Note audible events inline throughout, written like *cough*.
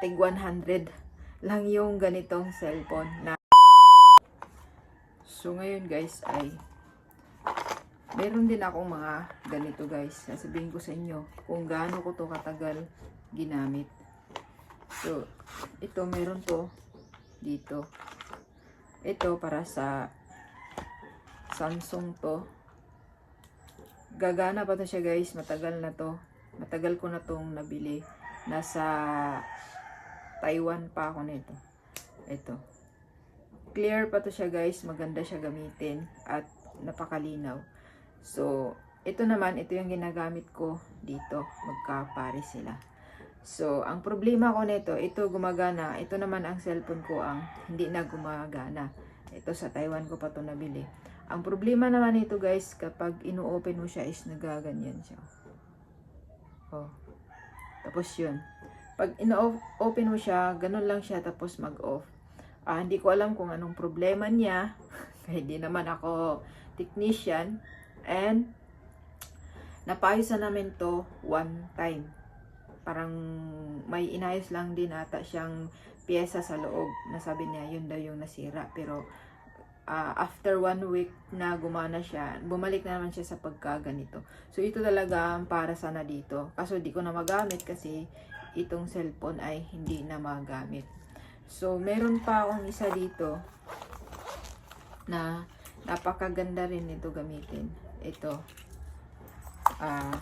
tig 100 lang yung ganitong cellphone na So ngayon guys ay meron din akong mga ganito guys. Sasabihin ko sa inyo kung gaano ko to katagal ginamit. So ito meron to dito. Ito para sa Samsung to. Gagana pa to siya guys. Matagal na to. Matagal ko na tong nabili. Nasa Taiwan pa ako nito. Ito. Clear pa to siya guys. Maganda siya gamitin. At napakalinaw. So, ito naman, ito yung ginagamit ko dito. Magkapare sila. So, ang problema ko nito, ito gumagana. Ito naman ang cellphone ko ang hindi na gumagana. Ito sa Taiwan ko pa to nabili. Ang problema naman nito guys, kapag ino-open mo siya is nagaganyan siya. Oh. Tapos yun. Pag ino-open mo siya, ganun lang siya tapos mag-off. Ah, hindi ko alam kung anong problema niya. *laughs* Hindi naman ako technician. And napayos na namin to one time. Parang may inayos lang din ata siyang pyesa sa loob. Nasabi niya yun daw yung nasira. Pero ah, after one week na gumana siya, bumalik na naman siya sa pagkaganito. So ito talaga ang para sana dito. Kaso di ko na magamit kasi itong cellphone ay hindi na magamit. So meron pa akong isa dito na napakaganda rin nito gamitin. Ito. Ah,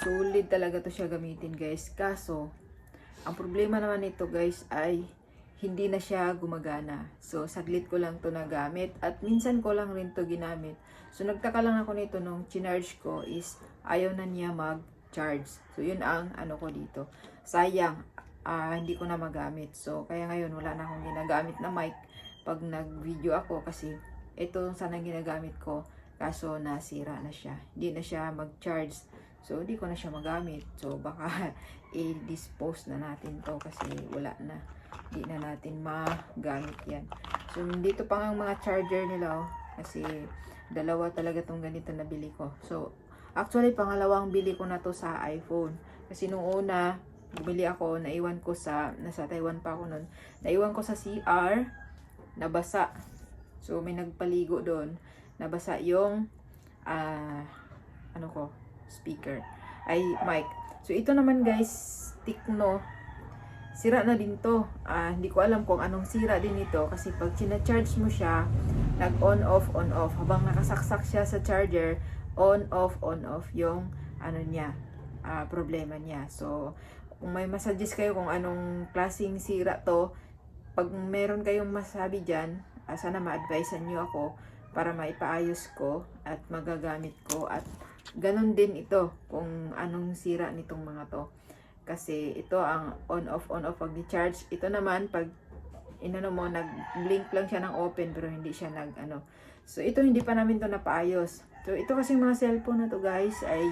solid talaga to siya gamitin guys. Kaso, ang problema naman nito guys ay hindi na siya gumagana. So, saglit ko lang to nagamit at minsan ko lang rin to ginamit. So, nagtaka lang ako nito nung chinarge ko is ayaw na niya mag-charge. So, yun ang ano ko dito. Sayang, ah, hindi ko na magamit. So, kaya ngayon wala na akong ginagamit na mic pag nag-video ako kasi ito sana ginagamit ko kaso nasira na siya. Hindi na siya mag-charge. So, hindi ko na siya magamit. So, baka *laughs* i-dispose na natin to kasi wala na. Hindi na natin magamit yan. So, dito pa nga mga charger nila oh. Kasi, dalawa talaga tong ganito na bili ko. So, actually, pangalawang bili ko na to sa iPhone. Kasi nung una, bumili ako, naiwan ko sa, nasa Taiwan pa ako nun, naiwan ko sa CR, nabasa. So, may nagpaligo doon. Nabasa yung, ah, ano ko, speaker. Ay, mic. So, ito naman guys, Tikno. Sira na din to. Ah, hindi ko alam kung anong sira din ito. Kasi pag charge mo siya, nag-on off, on off. Habang nakasaksak siya sa charger, on off, on off yung, ano niya, ah, problema niya. So, kung may masuggest kayo kung anong klaseng sira to, pag meron kayong masabi dyan, ah, sana ma-advisean nyo ako para maipaayos ko at magagamit ko at ganun din ito kung anong sira nitong mga to. Kasi ito ang on off on off pag di-charge. Ito naman pag inano mo nag-blink lang siya ng open pero hindi siya nag ano. So ito hindi pa namin to napaayos. So ito kasi mga cellphone na to guys ay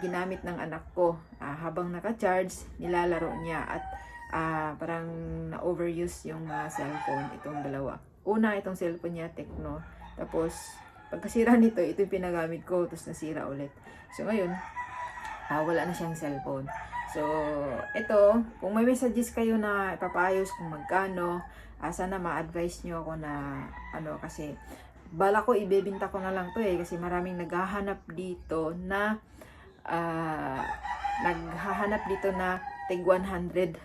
ginamit ng anak ko. Ah, habang naka-charge, nilalaro niya at ah, parang na-overuse yung mga cellphone itong dalawa. Una itong cellphone niya Tecno. Tapos pagkasira nito, ito yung pinagamit ko tapos nasira ulit. So ngayon, ah, wala na siyang cellphone. So, ito, kung may messages kayo na ipapayos kung magkano, ah, sana ma-advise nyo ako na, ano, kasi, bala ko, ibebinta ko na lang to eh, kasi maraming naghahanap dito na, ah, naghahanap dito na tig 100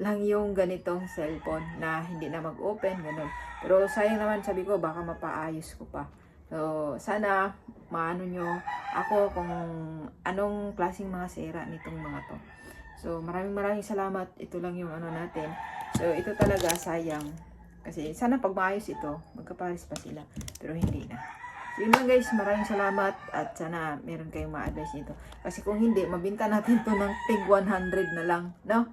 lang yung ganitong cellphone na hindi na mag-open, ganun. Pero sayang naman, sabi ko, baka mapaayos ko pa. So, sana maano nyo ako kung anong klaseng mga sira nitong mga to. So, maraming maraming salamat. Ito lang yung ano natin. So, ito talaga sayang. Kasi sana pag maayos ito, magkapares pa sila. Pero hindi na. So, yun lang guys. Maraming salamat. At sana meron kayong ma-advise nito. Kasi kung hindi, mabinta natin to ng tig 100 na lang. No?